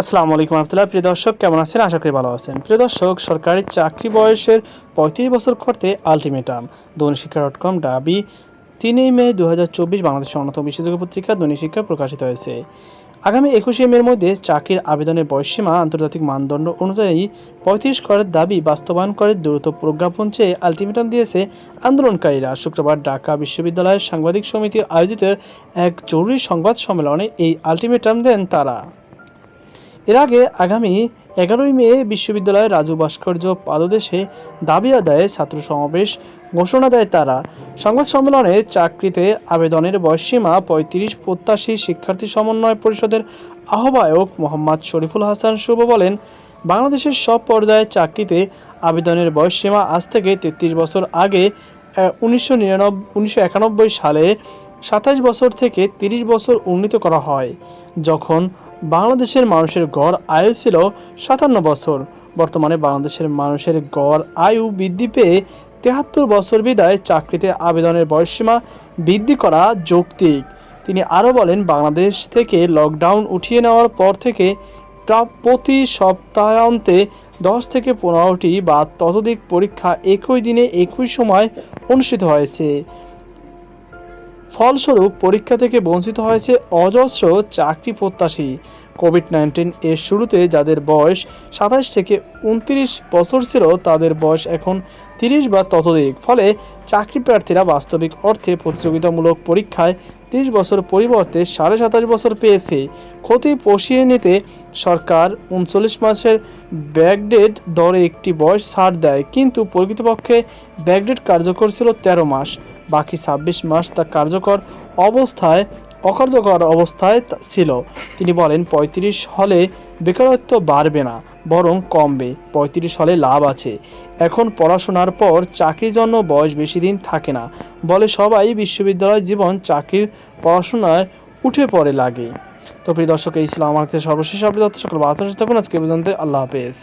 আসসালামু আলাইকুম রহমতুল্লাহ। প্রিয় দর্শক, কেমন আছেন? আশা করি ভালো আছেন। প্রিয় দর্শক, সরকারি চাকরি বয়সের পঁয়ত্রিশ বছর করতে আলটিমেটাম। শিক্ষা ডট কম ডাবি তিনই মে দু হাজার চব্বিশ বাংলাদেশের অন্যতম বিশ্বাসযোগ্য পত্রিকা শিক্ষা প্রকাশিত হয়েছে। আগামী একুশে মের মধ্যে চাকরির আবেদনের বয়সীমা আন্তর্জাতিক মানদণ্ড অনুযায়ী পঁয়ত্রিশ করের দাবি বাস্তবায়ন করে দ্রুত প্রজ্ঞাপন চেয়ে আলটিমেটাম দিয়েছে আন্দোলনকারীরা। শুক্রবার ঢাকা বিশ্ববিদ্যালয়ের সাংবাদিক সমিতি আয়োজিত এক জরুরি সংবাদ সম্মেলনে এই আলটিমেটাম দেন তারা। এর আগে আগামী এগারোই মে বিশ্ববিদ্যালয়ের রাজু ভাস্কর্য পাদদেশে দাবি আদায়ে ছাত্র সমাবেশ ঘোষণা দেয় তারা। সংবাদ সম্মেলনে চাকরিতে আবেদনের বয়সসীমা পঁয়ত্রিশ প্রত্যাশী শিক্ষার্থী সমন্বয় পরিষদের আহ্বায়ক মোহাম্মদ শরীফুল হাসান শুভ বলেন, বাংলাদেশের সব পর্যায়ে চাকরিতে আবেদনের বয়সসীমা আজ থেকে তেত্রিশ বছর আগে উনিশশো সালে সাতাশ বছর থেকে তিরিশ বছর উন্নীত করা হয়। যখন বাংলাদেশের মানুষের গড় আয়ু ছিল সাতান্ন বছর। বর্তমানে বাংলাদেশের মানুষের গড় আয়ু বৃদ্ধি পেয়ে তেহাত্তর বছর বিদায় চাকরিতে আবেদনের বয়সসীমা বৃদ্ধি করা যৌক্তিক। তিনি আরও বলেন, বাংলাদেশ থেকে লকডাউন উঠিয়ে নেওয়ার পর থেকে প্রতি সপ্তাহান্তে দশ থেকে পনেরোটি বা ততোধিক পরীক্ষা একই দিনে একই সময় অনুষ্ঠিত হয়েছে। ফলস্বরূপ পরীক্ষা থেকে বঞ্চিত হয়েছে অজস্র চাকরি প্রত্যাশী। কোভিড নাইন্টিন এর শুরুতে যাদের বয়স সাতাশ থেকে উনত্রিশ বছর ছিল, তাদের বয়স এখন তিরিশ বা ততোধিক। ফলে চাকরি প্রার্থীরা বাস্তবিক অর্থে প্রতিযোগিতামূলক পরীক্ষায় তিরিশ বছর পরিবর্তে সাড়ে সাতাশ বছর পেয়েছে। ক্ষতি পুষিয়ে নিতে সরকার উনচল্লিশ মাসের ব্যাকডেট দরে একটি বয়স ছাড় দেয়, কিন্তু প্রকৃতপক্ষে ব্যাকডেট কার্যকর ছিল তেরো মাস। বাকি ছাব্বিশ মাস তা কার্যকর অবস্থায়, অকার্যকর অবস্থায় ছিল। তিনি বলেন, পঁয়ত্রিশ হলে বেকারত্ব বাড়বে না, বরং কমবে। পঁয়ত্রিশ হলে লাভ আছে। এখন পড়াশোনার পর চাকরির জন্য বয়স বেশি দিন থাকে না, বলে সবাই বিশ্ববিদ্যালয় জীবন চাকরির পড়াশোনায় উঠে পড়ে লাগে। তো প্রিয় দর্শক, এই ছিল আমার সর্বশেষ আপনি সকল বার্তা থাকুন, আজকে পর্যন্ত আল্লাহ হাফেজ।